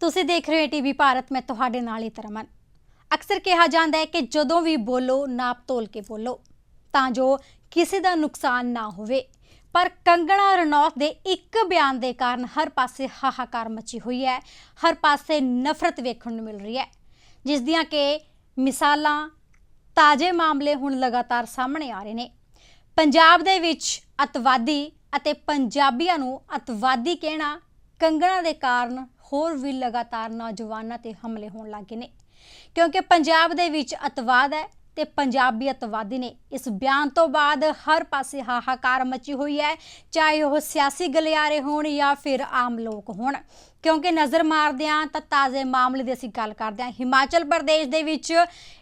ਤੁਸੀਂ ਦੇਖ ਰਹੇ ਹੋ ਟੀਵੀ ਭਾਰਤ, ਮੈਂ ਤੁਹਾਡੇ ਨਾਲ ਹੀ ਤਰਮਨ। ਅਕਸਰ ਕਿਹਾ ਜਾਂਦਾ ਹੈ ਕਿ ਜਦੋਂ ਵੀ ਬੋਲੋ, ਨਾਪ ਤੋਲ ਕੇ ਬੋਲੋ, ਤਾਂ ਜੋ ਕਿਸੇ ਦਾ ਨੁਕਸਾਨ ਨਾ ਹੋਵੇ। ਪਰ ਕੰਗਣਾ ਰਣੌਤ ਦੇ ਇੱਕ ਬਿਆਨ ਦੇ ਕਾਰਨ ਹਰ ਪਾਸੇ ਹਾਹਾਕਾਰ ਮਚੀ ਹੋਈ ਹੈ, ਹਰ ਪਾਸੇ ਨਫ਼ਰਤ ਵੇਖਣ ਨੂੰ ਮਿਲ ਰਹੀ ਹੈ, ਜਿਸ ਦੀਆਂ ਕਿ ਮਿਸਾਲਾਂ ਤਾਜ਼ੇ ਮਾਮਲੇ ਹੁਣ ਲਗਾਤਾਰ ਸਾਹਮਣੇ ਆ ਰਹੇ ਨੇ। ਪੰਜਾਬ ਦੇ ਵਿੱਚ ਅਤਵਾਦੀ ਅਤੇ ਪੰਜਾਬੀਆਂ ਨੂੰ ਅਤਵਾਦੀ ਕਹਿਣਾ ਕੰਗਣਾ ਦੇ ਕਾਰਨ ਹੋਰ ਵੀ ਲਗਾਤਾਰ ਨੌਜਵਾਨਾਂ ਤੇ ਹਮਲੇ ਹੋਣ ਲੱਗੇ ਨੇ। ਕਿਉਂਕਿ ਪੰਜਾਬ ਦੇ ਵਿੱਚ ਅਤਵਾਦ ਹੈ ਤੇ ਪੰਜਾਬੀ ਅਤਵਾਦੀ ਨੇ। ਇਸ ਬਿਆਨ ਤੋਂ ਬਾਅਦ ਹਰ ਪਾਸੇ ਹਾਹਾਕਾਰ ਮਚੀ ਹੋਈ ਹੈ, ਚਾਹੇ ਉਹ ਸਿਆਸੀ ਗਲਿਆਰੇ ਹੋਣ ਜਾਂ ਫਿਰ ਆਮ ਲੋਕ ਹੋਣ। ਕਿਉਂਕਿ ਨਜ਼ਰ ਮਾਰਦੇ ਹਾਂ ਤਾਂ ਤਾਜ਼ੇ ਮਾਮਲੇ ਦੀ ਅਸੀਂ ਗੱਲ ਕਰਦੇ ਹਾਂ। ਹਿਮਾਚਲ ਪ੍ਰਦੇਸ਼ ਦੇ ਵਿੱਚ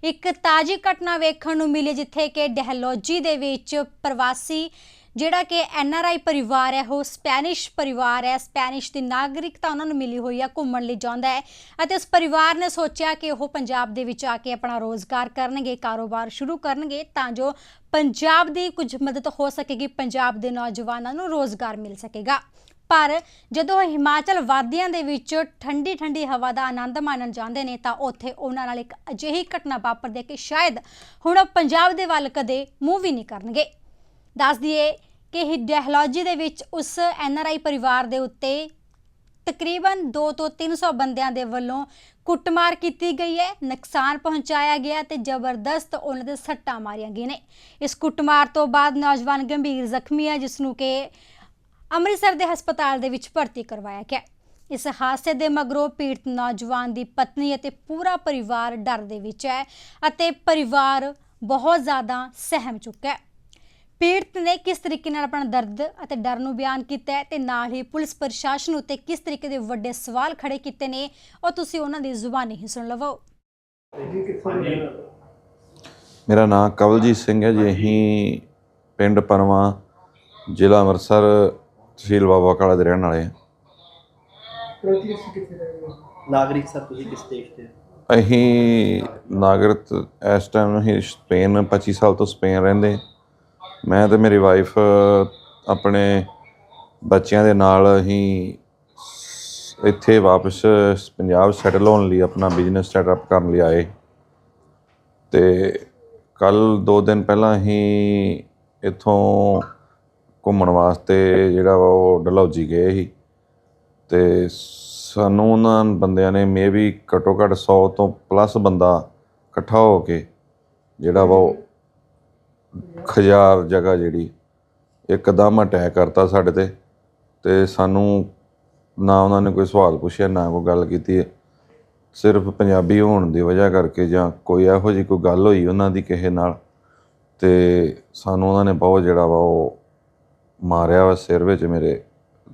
ਇੱਕ ਤਾਜ਼ੀ ਘਟਨਾ ਵੇਖਣ ਨੂੰ ਮਿਲੀ, ਜਿੱਥੇ ਕਿ ਡਹਿਲੌਜੀ ਦੇ ਵਿੱਚ ਪ੍ਰਵਾਸੀ ਜਿਹੜਾ ਕਿ ਐਨ ਆਰ ਆਈ ਪਰਿਵਾਰ ਹੈ, ਉਹ ਸਪੈਨਿਸ਼ ਪਰਿਵਾਰ ਹੈ, ਸਪੈਨਿਸ਼ ਦੀ ਨਾਗਰਿਕਤਾ ਉਹਨਾਂ ਨੂੰ ਮਿਲੀ ਹੋਈ ਹੈ ਘੁੰਮਣ ਲਈ ਜਾਂਦਾ ਹੈ ਅਤੇ ਉਸ ਪਰਿਵਾਰ ਨੇ ਸੋਚਿਆ ਕਿ ਉਹ ਪੰਜਾਬ ਦੇ ਵਿੱਚ ਆ ਕੇ ਆਪਣਾ ਰੋਜ਼ਗਾਰ ਕਰਨਗੇ, ਕਾਰੋਬਾਰ ਸ਼ੁਰੂ ਕਰਨਗੇ ਤਾਂ ਜੋ ਪੰਜਾਬ ਦੀ ਕੁਝ ਮਦਦ ਹੋ ਸਕੇਗੀ, ਪੰਜਾਬ ਦੇ ਨੌਜਵਾਨਾਂ ਨੂੰ ਰੋਜ਼ਗਾਰ ਮਿਲ ਸਕੇਗਾ। ਪਰ ਜਦੋਂ ਹਿਮਾਚਲ ਵਾਦੀਆਂ ਦੇ ਵਿੱਚ ਠੰਡੀ ਠੰਡੀ ਹਵਾ ਦਾ ਆਨੰਦ ਮਾਣਨ ਜਾਂਦੇ ਨੇ ਤਾਂ ਉੱਥੇ ਉਹਨਾਂ ਨਾਲ ਇੱਕ ਅਜਿਹੀ ਘਟਨਾ ਵਾਪਰਦੀ ਹੈ ਕਿ ਸ਼ਾਇਦ ਹੁਣ ਪੰਜਾਬ ਦੇ ਵੱਲ ਕਦੇ ਮੂੰਹ ਵੀ ਨਹੀਂ ਕਰਨਗੇ। ਦੱਸ ਦਈਏ ਕਿ ਇਹ ਦੇ ਵਿੱਚ ਉਸ ਐਨ ਆਰ ਆਈ ਪਰਿਵਾਰ ਦੇ ਉੱਤੇ ਤਕਰੀਬਨ 2 ਤੋਂ 300 ਬੰਦਿਆਂ ਦੇ ਵੱਲੋਂ ਕੁੱਟਮਾਰ ਕੀਤੀ ਗਈ ਹੈ, ਨੁਕਸਾਨ ਪਹੁੰਚਾਇਆ ਗਿਆ ਤੇ ਜ਼ਬਰਦਸਤ ਉਹਨਾਂ ਦੇ ਸੱਟਾਂ ਮਾਰੀਆਂ ਗਈਆਂ ਨੇ। ਇਸ ਕੁੱਟਮਾਰ ਤੋਂ ਬਾਅਦ ਨੌਜਵਾਨ ਗੰਭੀਰ ਜ਼ਖਮੀ ਹੈ, ਜਿਸ ਨੂੰ ਕਿ ਅੰਮ੍ਰਿਤਸਰ ਦੇ ਹਸਪਤਾਲ ਦੇ ਵਿੱਚ ਭਰਤੀ ਕਰਵਾਇਆ ਗਿਆ ਇਸ ਹਾਦਸੇ ਦੇ ਮਗਰੋਂ ਪੀੜਤ ਨੌਜਵਾਨ ਦੀ ਪਤਨੀ ਅਤੇ ਪੂਰਾ ਪਰਿਵਾਰ ਡਰ ਦੇ ਵਿੱਚ ਹੈ ਅਤੇ ਪਰਿਵਾਰ ਬਹੁਤ ਜ਼ਿਆਦਾ ਸਹਿਮ ਚੁੱਕਾ ਹੈ। ਪੀੜਤ ਨੇ ਕਿਸ ਤਰੀਕੇ ਨਾਲ ਆਪਣਾ ਦਰਦ ਅਤੇ ਡਰ ਨੂੰ ਬਿਆਨ ਕੀਤਾ ਹੈ ਤੇ ਨਾਲ ਹੀ ਪੁਲਿਸ ਪ੍ਰਸ਼ਾਸਨ ਉੱਤੇ ਕਿਸ ਤਰੀਕੇ ਦੇ ਵੱਡੇ ਸਵਾਲ ਖੜੇ ਕੀਤੇ ਨੇ ਉਹ ਤੁਸੀਂ ਉਹਨਾਂ ਦੀ ਜ਼ੁਬਾਨੀ ਹੀ ਸੁਣ ਲਵੋ ਮੇਰਾ ਨਾਮ ਕਵਲਜੀਤ ਸਿੰਘ ਹੈ ਜੀ ਅਸੀਂ ਪਿੰਡ ਪਰਵਾਂ ਜ਼ਿਲ੍ਹਾ ਅੰਮ੍ਰਿਤਸਰ ਤਹਿਸੀਲ ਬਾਬਾ ਕਾਲਾ ਦੇ ਰਹਿਣ ਵਾਲੇ ਹਾਂ। ਨਾਗਰਿਕ ਸਰ ਤੁਸੀਂ ਕਿਸ ਦੇਸ਼ ਦੇ ਅਸੀਂ ਨਾਗਰਿਕ ਇਸ ਟਾਈਮ ਅਸੀਂ ਸਪੇਨ 25 ਸਾਲ ਤੋਂ ਸਪੇਨ ਰਹਿੰਦੇ। ਮੈਂ ਤੇ ਮੇਰੀ ਵਾਈਫ ਆਪਣੇ ਬੱਚਿਆਂ ਦੇ ਨਾਲ ਅਸੀਂ ਇੱਥੇ ਵਾਪਸ ਪੰਜਾਬ ਸੈਟਲ ਹੋਣ ਲਈ ਆਪਣਾ ਬਿਜ਼ਨਸ ਸੈਟਅਪ ਕਰਨ ਲਈ ਆਏ। ਤੇ ਕੱਲ 2 ਦਿਨ ਪਹਿਲਾਂ ਅਸੀਂ ਇੱਥੋਂ ਘੁੰਮਣ ਵਾਸਤੇ ਜਿਹੜਾ ਵਾ ਉਹ ਡਲਹੌਜੀ ਗਏ ਸੀ। ਤੇ ਸਾਨੂੰ ਉਹਨਾਂ ਬੰਦਿਆਂ ਨੇ ਮੇਬੀ ਘੱਟੋ ਘੱਟ 100 ਤੋਂ ਪਲੱਸ ਬੰਦਾ ਇਕੱਠਾ ਹੋ ਕੇ ਜਿਹੜਾ ਵਾ ਉਹ ਖਜਾਰ ਜਗ੍ਹਾ ਜਿਹੜੀ, ਇੱਕਦਮ ਅਟੈਕ ਕਰਤਾ ਸਾਡੇ ਤੇ ਤੇ ਸਾਨੂੰ ਨਾ ਉਹਨਾਂ ਨੇ ਕੋਈ ਸਵਾਲ ਪੁੱਛਿਆ, ਨਾ ਕੋਈ ਗੱਲ ਕੀਤੀ। ਸਿਰਫ ਪੰਜਾਬੀ ਹੋਣ ਦੀ ਵਜ੍ਹਾ ਕਰਕੇ ਜਾਂ ਕੋਈ ਇਹੋ ਜਿਹੀ ਕੋਈ ਗੱਲ ਹੋਈ ਉਹਨਾਂ ਦੀ ਕਿਸੇ ਨਾਲ ਤੇ ਸਾਨੂੰ ਉਹਨਾਂ ਨੇ ਬਹੁਤ ਜਿਹੜਾ ਵਾ ਉਹ ਮਾਰਿਆ ਵਾ ਸਿਰ ਵਿੱਚ ਮੇਰੇ।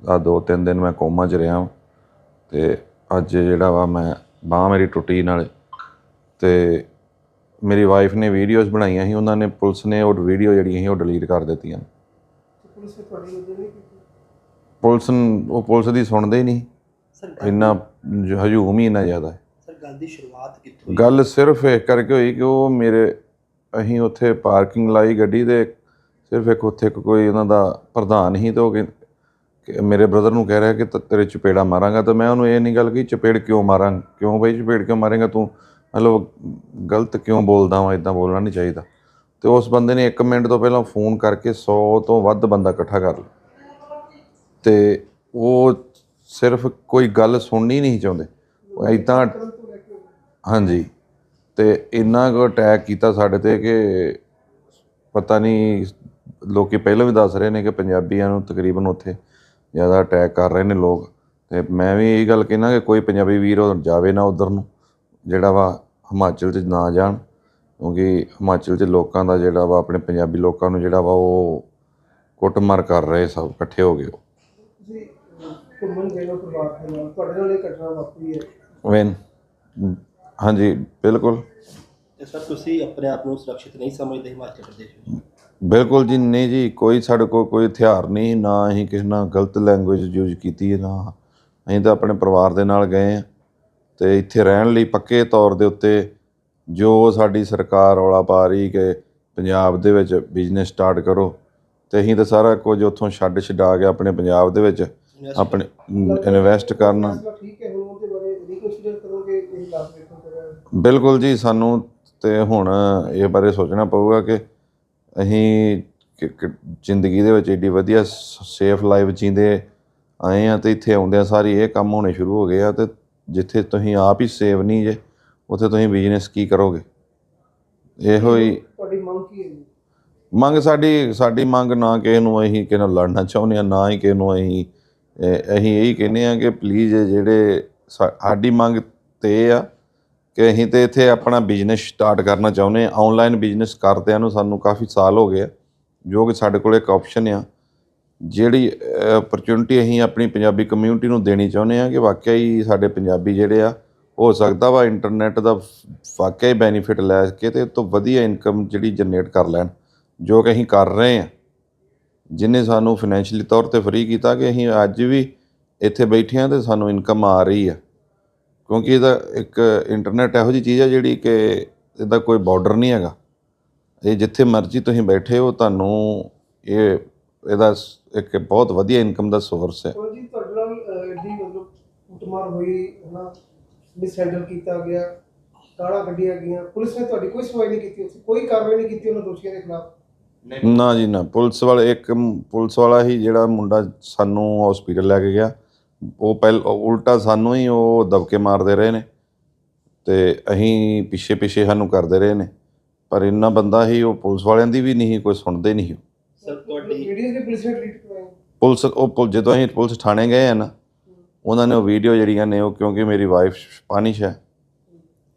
ਆ ਦੋ ਤਿੰਨ ਦਿਨ ਮੈਂ ਕੋਮਾ 'ਚ ਰਿਹਾ ਵਾਂ ਤੇ ਅੱਜ ਜਿਹੜਾ ਵਾ ਮੈਂ ਬਾਹ ਮੇਰੀ ਟੁੱਟੀ ਨਾਲ ਤੇ ਮੇਰੀ ਵਾਈਫ ਨੇ ਵੀਡੀਓਜ਼ ਬਣਾਈਆਂ ਸੀ ਉਹਨਾਂ ਨੇ ਪੁਲਿਸ ਨੇ ਉਹ ਵੀਡੀਓ ਜਿਹੜੀਆਂ ਸੀ ਉਹ ਡਿਲੀਟ ਕਰ ਦਿੱਤੀਆਂ। ਪੁਲਿਸ ਨੂੰ- ਉਹ ਪੁਲਿਸ ਦੀ ਸੁਣਦੇ ਹੀ ਨਹੀਂ। ਸਰ ਗੱਲ- ਇੰਨਾ ਜ- ਹਜੂਮ ਹੀ ਇੰਨਾ ਜ਼ਿਆਦਾ ਹੈ। ਸਰ ਗੱਲ ਦੀ ਸ਼ੁਰੂਆਤ ਕਿੱਥੋਂ ਹੋਈ? ਗੱਲ ਸਿਰਫ ਇਹ ਕਰਕੇ ਹੋਈ ਕਿ ਉਹ ਮੇਰੇ ਅਸੀਂ ਉੱਥੇ ਪਾਰਕਿੰਗ ਲਾਈ ਗੱਡੀ ਦੇ ਸਿਰਫ ਇੱਕ ਉੱਥੇ ਇੱਕ ਕੋਈ ਉਹਨਾਂ ਦਾ ਪ੍ਰਧਾਨ ਹੀ ਤੇ ਉਹ ਕਹਿੰ- ਕਿ ਮੇਰੇ ਬ੍ਰਦਰ ਨੂੰ ਕਹਿ ਰਿਹਾ ਕਿ ਤ- ਤੇਰੇ ਚਪੇੜਾ ਮਾਰਾਂਗਾ ਤਾਂ ਮੈਂ ਉਹਨੂੰ ਇਹ ਨਹੀਂ ਗੱਲ ਕਹੀ ਚਪੇੜ ਕਿਉਂ ਮਾਰਾਂ ਕਿਉਂ ਬਈ ਚਪੇੜ ਕਿਉਂ ਮਾਰੇਗਾ ਤੂੰ? ਮਤਲਬ ਗਲਤ ਕਿਉਂ ਬੋਲਦਾ ਵਾਂ ਇਦਾਂ ਬੋਲਣਾ ਨਹੀਂ ਚਾਹੀਦਾ। ਤੇ ਉਸ ਬੰਦੇ ਨੇ 1 ਮਿੰਟ ਤੋਂ ਪਹਿਲਾਂ ਫੋਨ ਕਰਕੇ 100 ਤੋਂ ਵੱਧ ਬੰਦਾ ਇਕੱਠਾ ਕਰ ਲਿਆ। ਤੇ ਉਹ ਸਿਰਫ ਕੋਈ ਗੱਲ ਸੁਣਨੀ ਨਹੀਂ ਚਾਹੁੰਦੇ। ਉਹ ਇਦਾਂ ਹਾਂਜੀ, ਤੇ ਇੰਨਾ ਕੁ ਅਟੈਕ ਕੀਤਾ ਸਾਡੇ ਤੇ ਕਿ ਪਤਾ ਨਹੀਂ ਲੋਕੀ ਪਹਿਲਾਂ ਵੀ ਦੱਸ ਰਹੇ ਨੇ ਕਿ ਪੰਜਾਬੀਆਂ ਨੂੰ ਤਕਰੀਬਨ ਉੱਥੇ ਜ਼ਿਆਦਾ ਅਟੈਕ ਕਰ ਰਹੇ ਨੇ ਲੋਕ। ਤੇ ਮੈਂ ਵੀ ਇਹ ਗੱਲ ਕਹਿਣਾ ਕਿ ਕੋਈ ਪੰਜਾਬੀ ਵੀਰ ਜਾਵੇ ਨਾ ਉਧਰ ਨੂੰ, ਜਿਹੜਾ ਵਾ ਹਿਮਾਚਲ 'ਚ ਨਾ ਜਾਣ ਕਿਉਂਕਿ ਹਿਮਾਚਲ 'ਚ ਲੋਕਾਂ ਦਾ ਜਿਹੜਾ ਵਾ ਆਪਣੇ ਪੰਜਾਬੀ ਲੋਕਾਂ ਨੂੰ ਜਿਹੜਾ ਵਾ ਉਹ ਕੁੱਟਮਾਰ ਕਰ ਰਹੇ ਸਭ ਇਕੱਠੇ ਹੋ ਗਏ ਤੁਸੀਂ ਘੁੰਮਣ ਗਏ ਹੋ ਪਰਿਵਾਰ ਦੇ ਨਾਲ ਤੁਹਾਡੇ ਨਾਲ ਇਹ ਘਟਨਾ ਵਾਪਰੀ ਹੈ। ਵੈਨ ਹਾਂਜੀ ਬਿਲਕੁਲ। ਤੇ ਸਰ ਤੁਸੀਂ ਆਪਣੇ ਆਪ ਨੂੰ ਸੁਰੱਖਿਅਤ ਨਹੀਂ ਸਮਝਦੇ ਹਿਮਾਚਲ ਪ੍ਰਦੇਸ਼ ਵਿੱਚ? ਬਿਲਕੁਲ ਜੀ ਨਹੀਂ ਜੀ ਕੋਈ ਸਾਡੇ ਕੋਲ ਕੋਈ ਹਥਿਆਰ ਨਹੀਂ ਨਾ ਅਸੀਂ ਕਿਸੇ ਨਾਲ ਗਲਤ ਲੈਂਗੁਏਜ ਯੂਜ਼ ਕੀਤੀ ਹੈ ਨਾ ਅਸੀਂ ਤਾਂ ਆਪਣੇ ਪਰਿਵਾਰ ਦੇ ਨਾਲ ਗਏ ਆ ਤੇ ਇੱਥੇ ਰਹਿਣ ਲਈ ਪੱਕੇ ਤੌਰ ਦੇ ਉੱਤੇ ਜੋ ਸਾਡੀ ਸਰਕਾਰ ਰੌਲਾ ਪਾ ਰਹੀ ਕਿ ਪੰਜਾਬ ਦੇ ਵਿੱਚ ਬਿਜ਼ਨਸ ਸਟਾਰਟ ਕਰੋ ਤੇ ਅਸੀਂ ਤਾਂ ਸਾਰਾ ਕੁਝ ਉੱਥੋਂ ਛੱਡ ਛਡਾ ਕੇ ਆਪਣੇ ਪੰਜਾਬ ਦੇ ਵਿੱਚ ਆਪਣੇ ਇਨਵੈਸਟ ਕਰਨਾ। ਬਿਲਕੁਲ ਜੀ ਸਾਨੂੰ ਤੇ ਹੁਣ ਇਹ ਬਾਰੇ ਸੋਚਣਾ ਪਊਗਾ ਕਿ ਅਸੀਂ ਜ਼ਿੰਦਗੀ ਦੇ ਵਿੱਚ ਏਡੀ ਵਧੀਆ ਸੇਫ ਲਾਈਫ ਜੀਂਦੇ ਆਏ ਆ ਤੇ ਇੱਥੇ ਆਉਂਦਿਆਂ ਸਾਰੀ ਇਹ ਕੰਮ ਹੋਣੇ ਸ਼ੁਰੂ ਹੋ ਗਏ ਆ ਤੇ ਜਿੱਥੇ ਤੁਸੀਂ ਆਪ ਹੀ ਸੇਵ ਨਹੀਂ ਜੇ ਉੱਥੇ ਤੁਸੀਂ ਬਿਜ਼ਨਸ ਕੀ ਕਰੋਗੇ? ਇਹੋ ਹੀ ਤੁਹਾਡੀ ਮੰਗ ਕੀ ਹੈ ਜੀ? ਮੰਗ ਸਾਡੀ ਸਾਡੀ ਮੰਗ ਨਾ ਕਿਸੇ ਨੂੰ ਅਸੀਂ ਕਿਸੇ ਨਾਲ ਲੜਨਾ ਚਾਹੁੰਦੇ ਆ ਨਾ ਹੀ ਕਿਸੇ ਨੂੰ ਅਸੀਂ ਅਸੀਂ ਇਹੀ ਕਹਿੰਦੇ ਆ ਕਿ ਪਲੀਜ਼ ਜਿਹੜੇ ਸਾ- ਸਾਡੀ ਮੰਗ ਤੇ ਇਹ ਆ ਕਿ ਅਸੀਂ ਤੇ ਇੱਥੇ ਆਪਣਾ ਬਿਜ਼ਨਸ ਸਟਾਰਟ ਕਰਨਾ ਚਾਹੁੰਦੇ ਆ ਆਨਲਾਈਨ ਬਿਜ਼ਨਸ ਕਰਦਿਆਂ ਨੂੰ ਸਾਨੂੰ ਕਾਫੀ ਸਾਲ ਹੋ ਗਏ ਆ ਜੋ ਕਿ ਸਾਡੇ ਕੋਲ ਇੱਕ ਆਪਸ਼ਨ ਆ। ਜਿਹੜੀ ਓਪਰਚੁਨਿਟੀ ਅਸੀਂ ਆਪਣੀ ਪੰਜਾਬੀ ਕਮਿਊਨਿਟੀ ਨੂੰ ਦੇਣੀ ਚਾਹੁੰਦੇ ਆ ਕਿ ਵਾਕਿਆ ਹੀ ਸਾਡੇ ਪੰਜਾਬੀ ਜਿਹੜੇ ਆ, ਹੋ ਸਕਦਾ ਵਾ ਇੰਟਰਨੈਟ ਦਾ ਵਾਕਿਆ ਹੀ ਬੈਨੀਫਿਟ ਲੈ ਕੇ ਤੇ ਇਹ ਤੋਂ ਵਧੀਆ ਇਨਕਮ ਜਿਹੜੀ ਜਨਰੇਟ ਕਰ ਲੈਣ, ਜੋ ਕਿ ਅਸੀਂ ਕਰ ਰਹੇ ਹਾਂ। ਜਿਨੇ ਸਾਨੂੰ ਫਾਈਨੈਂਸ਼ੀਅਲੀ ਤੌਰ ਤੇ ਫਰੀ ਕੀਤਾ ਕਿ ਅਸੀਂ ਅੱਜ ਵੀ ਇੱਥੇ ਬੈਠੇ ਹਾਂ ਤੇ ਸਾਨੂੰ ਇਨਕਮ ਆ ਰਹੀ ਆ। ਕਿਉਂਕਿ ਇਹਦਾ ਇੱਕ ਇੰਟਰਨੈਟ ਇਹੋ ਜਿਹੀ ਚੀਜ਼ ਆ ਜਿਹੜੀ ਕਿ ਇਹਦਾ ਕੋਈ ਬਾਰਡਰ ਨਹੀਂ ਹੈਗਾ। ਇਹ ਜਿੱਥੇ ਮਰਜ਼ੀ ਤੁਸੀਂ ਬੈਠੇ ਹੋ, ਤੁਹਾਨੂੰ ਇਹ ਇਹਦਾ ਇੱਕ ਬਹੁਤ ਵਧੀਆ ਇਨਕਮ ਦਾ ਸੋਰਸ ਹੈ। ਉਹ ਜੀ ਤੁਹਾਡੇ ਨਾਲ ਅਹ, ਐਡੀ ਮਤਲਬ ਕੁੱਟਮਾਰ ਹੋਈ ਹਨਾ? ਮਿਸਹੈਂਡਲ ਕੀਤਾ ਗਿਆ ਗਾਲਾਂ ਕੱਢੀਆਂ ਗਈਆਂ। ਪੁਲਿਸ ਨੇ ਤੁਹਾਡੀ ਕੋਈ ਸੁਣਵਾਈ ਨਹੀਂ ਕੀਤੀ ਉੱਥੇ? ਕੋਈ ਕਾਰਵਾਈ ਨਹੀਂ ਕੀਤੀ ਉਹਨਾਂ ਦੋਸ਼ੀਆਂ ਦੇ ਖਿਲਾਫ? ਨਾ ਜੀ ਨਾ। ਪੁਲਿਸ ਵਾਲੇ ਇੱਕ ਪੁਲਿਸ ਵਾਲਾ ਹੀ ਜਿਹੜਾ ਮੁੰਡਾ ਸਾਨੂੰ ਹਸਪੀਟਲ ਲੈ ਕੇ ਗਿਆ ਉਹ ਪਹਿਲ ਉਲਟਾ ਸਾਨੂੰ ਹੀ ਉਹ ਦਬਕੇ ਮਾਰਦੇ ਰਹੇ ਨੇ ਤੇ ਅਸੀਂ ਪਿੱਛੇ ਪਿੱਛੇ ਸਾਨੂੰ ਕਰਦੇ ਰਹੇ ਨੇ। ਪਰ ਇੰਨਾ ਬੰਦਾ ਹੀ ਉਹ ਪੁਲਿਸ ਵਾਲਿਆਂ ਦੀ ਵੀ ਨਹੀਂ ਕੋਈ ਸੁਣਦੇ ਨਹੀਂ ਸਰ ਤੁਹਾਡੀ ਵੀਡੀਓ ਦੇ ਪੁਲਿਸ ਨੇ ਟ੍ਰੀਟ ਕਰਵਾਇਆ। ਪੁਲਿਸ ਉਹ ਪੁਲ- ਜਦੋਂ ਅਸੀਂ ਪੁਲਿਸ ਥਾਣੇ ਗਏ ਆ ਨਾ ਉਹਨਾਂ ਨੇ ਉਹ ਵੀਡੀਓ ਜਿਹੜੀਆਂ ਨੇ ਉਹ ਕਿਉਂਕਿ ਮੇਰੀ ਵਾਈਫ ਸਪੈਨਿਸ਼ ਹੈ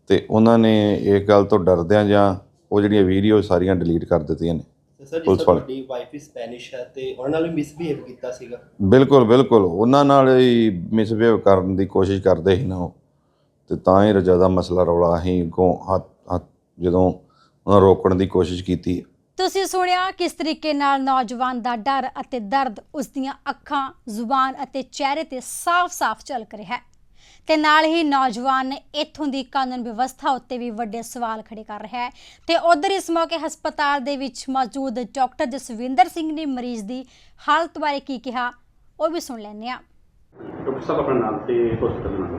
ਤੇ ਉਹਨਾਂ ਨੇ ਇਹ ਗੱਲ ਤੋਂ ਡਰਦਿਆਂ ਜਾਂ ਉਹ ਜਿਹੜੀਆਂ ਵੀਡੀਓ ਸਾਰੀਆਂ ਡਿਲੀਟ ਕਰ ਦਿੱਤੀਆਂ ਨੇ ਸਰ ਪੁਲਿਸ ਵਾਲੇ। ਤੁਹਾਡੀ ਵਾਈਫ ਹੀ ਸਪੈਨਿਸ਼ ਹੈ ਤੇ ਉਹਨਾਂ ਨਾਲ ਵੀ ਮਿਸਬੀਹੇਵ ਕੀਤਾ ਸੀਗਾ? ਬਿਲਕੁਲ ਬਿਲਕੁਲ। ਉਹਨਾਂ ਨਾਲ ਹੀ ਮਿਸਬਿਹੇਵ ਕਰਨ ਦੀ ਕੋਸ਼ਿਸ਼ ਕਰਦੇ ਸੀ ਨਾ ਉਹ। ਤੇ ਤਾਂ ਹੀ ਜ਼ਿਆਦਾ ਮਸਲਾ ਰੌਲਾ ਅਸੀਂ ਅੱਗੋਂ ਹੱਥ ਹੱਥ ਜਦੋਂ ਉਹਨਾਂ ਰੋਕਣ ਦੀ ਕੋਸ਼ਿਸ਼ ਕੀਤੀ। ਤੁਸੀਂ ਸੁਣਿਆ ਕਿਸ ਤਰੀਕੇ ਨਾਲ ਨੌਜਵਾਨ ਦਾ ਡਰ ਅਤੇ ਦਰਦ ਉਸ ਦੀਆਂ ਅੱਖਾਂ, ਜ਼ੁਬਾਨ ਅਤੇ ਚਿਹਰੇ ਤੇ ਸਾਫ਼-ਸਾਫ਼ ਝਲਕ ਰਿਹਾ ਹੈ? ਤੇ ਨਾਲ ਹੀ ਨੌਜਵਾਨ ਨੇ ਇੱਥੋਂ ਦੀ ਕਾਨੂੰਨ ਵਿਵਸਥਾ ਉੱਤੇ ਵੀ ਵੱਡੇ ਸਵਾਲ ਖੜੇ ਕਰ ਰਿਹਾ ਹੈ। ਤੇ ਉਧਰ ਇਸ ਮੌਕੇ ਹਸਪਤਾਲ ਦੇ ਵਿੱਚ ਮੌਜੂਦ ਡਾਕਟਰ ਜਸਵਿੰਦਰ ਸਿੰਘ ਨੇ ਮਰੀਜ਼ ਦੀ ਹਾਲਤ ਬਾਰੇ ਕੀ ਕਿਹਾ, ਉਹ ਵੀ ਸੁਣ ਲੈਂਦੇ ਹਾਂ। ਡਾਕਟਰ ਸਾਹਿਬ, ਆਪਣਾ ਨਾਮ ਤੇ ਹਸਪੀਟਲ ਦਾ ਨਾਮ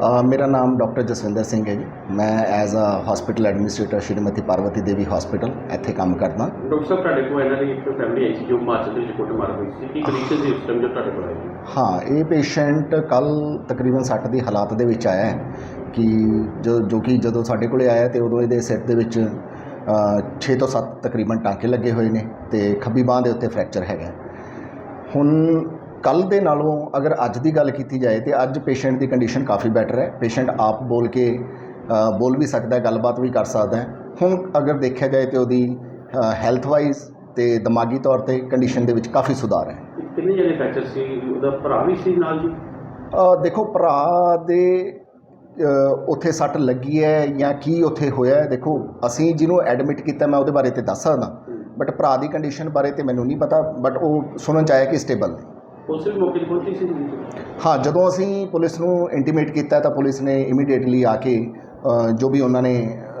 ਮੇਰਾ ਨਾਮ ਡਾਕਟਰ ਜਸਵਿੰਦਰ ਸਿੰਘ ਹੈ ਜੀ। ਮੈਂ as a hospital administrator Shrimati Parvati Devi hospital ਇੱਥੇ ਕੰਮ ਕਰਦਾ। ਡਾਕਟਰ ਸਾਹਿਬ ਤੁਹਾਡੇ ਕੋਲ ਇਹਨਾਂ ਦੀ ਇੱਕ ਫੈਮਿਲੀ ਆਈ ਸੀ ਜੋ ਹਿਮਾਚਲ ਦੇ ਵਿੱਚ ਕੁੱਟਮਾਰ ਹੋਈ ਸੀ। ਕੀ ਕੰਡੀਸ਼ਨ ਸੀ ਉਸ ਟਾਈਮ ਜੋ ਤੁਹਾਡੇ ਕੋਲ ਆਈ ਸੀ ਹਾਂ ਇਹ ਪੇਸ਼ੈਂਟ ਕੱਲ ਤਕਰੀਬਨ 60 ਦੀ ਹਾਲਾਤ ਦੇ ਵਿੱਚ ਆਇਆ ਹੈ ਕਿ ਜੋ ਜੋ ਕਿ ਜਦੋਂ ਸਾਡੇ ਕੋਲੇ ਆਇਆ ਤੇ ਉਦੋਂ ਇਹਦੇ ਸਿਰ ਦੇ ਵਿੱਚ 6 ਤੋਂ 7 ਤਕਰੀਬਨ ਟਾਂਕੇ ਲੱਗੇ ਹੋਏ ਨੇ ਤੇ ਖੱਬੀ ਬਾਹ ਦੇ ਉੱਤੇ ਫ੍ਰੈਕਚਰ ਹੈਗਾ। ਹੁਣ ਕੱਲ ਦੇ ਨਾਲੋਂ ਅਗਰ ਅੱਜ ਦੀ ਗੱਲ ਕੀਤੀ ਜਾਏ ਤੇ ਅੱਜ ਪੇਸ਼ੈਂਟ ਦੀ ਕੰਡੀਸ਼ਨ ਕਾਫੀ ਬੈਟਰ ਹੈ। ਪੇਸ਼ੈਂਟ ਆਪ ਬੋਲ ਕੇ ਬੋਲ ਵੀ ਸਕਦਾ ਹੈ ਗੱਲਬਾਤ ਵੀ ਕਰ ਸਕਦਾ ਹੈ। ਹੁਣ ਅਗਰ ਦੇਖਿਆ ਜਾਏ ਤੇ ਉਹਦੀ ਹੈਲਥ ਵਾਈਜ਼ ਤੇ ਦਿਮਾਗੀ ਤੌਰ ਤੇ ਕੰਡੀਸ਼ਨ ਦੇ ਵਿੱਚ ਕਾਫੀ ਸੁਧਾਰ ਹੈ। ਕਿੰਨੇ ਜਣੇ ਫ੍ਰੈਕਚਰ ਸੀ? ਉਹਦਾ ਭਰਾ ਵੀ ਸੀ ਨਾਲ ਜੀ? ਦੇਖੋ ਭਰਾ ਦੇ ਉੱਥੇ ਸੱਟ ਲੱਗੀ ਹੈ ਜਾਂ ਕੀ ਉੱਥੇ ਹੋਇਆ ਹੈ ਦੇਖੋ ਅਸੀਂ ਜਿਹਨੂੰ ਐਡਮਿਟ ਕੀਤਾ ਮੈਂ ਉਹਦੇ ਬਾਰੇ ਤੇ ਦੱਸ ਸਕਦਾ। ਬਟ ਭਰਾ ਦੀ ਕੰਡੀਸ਼ਨ ਬਾਰੇ ਤੇ ਮੈਨੂੰ ਨਹੀਂ ਪਤਾ ਬਟ ਉਹ ਸੁਣਨ ਚ ਆਇਆ ਕਿ ਸਟੇਬਲ ਨੇ ਪੁਲਿਸ ਵੀ ਮੌਕੇ ਤੇ ਪਹੁੰਚੀ ਸੀ ਜੀ? ਹਾਂ ਜਦੋਂ ਅਸੀਂ ਪੁਲਿਸ ਨੂੰ ਇੰਟੀਮੇਟ ਕੀਤਾ ਤਾਂ ਪੁਲਿਸ ਨੇ ਇਮੀਡੀਏਟਲੀ ਆ ਕੇ ਅ, ਜੋ ਵੀ ਉਹਨਾਂ ਨੇ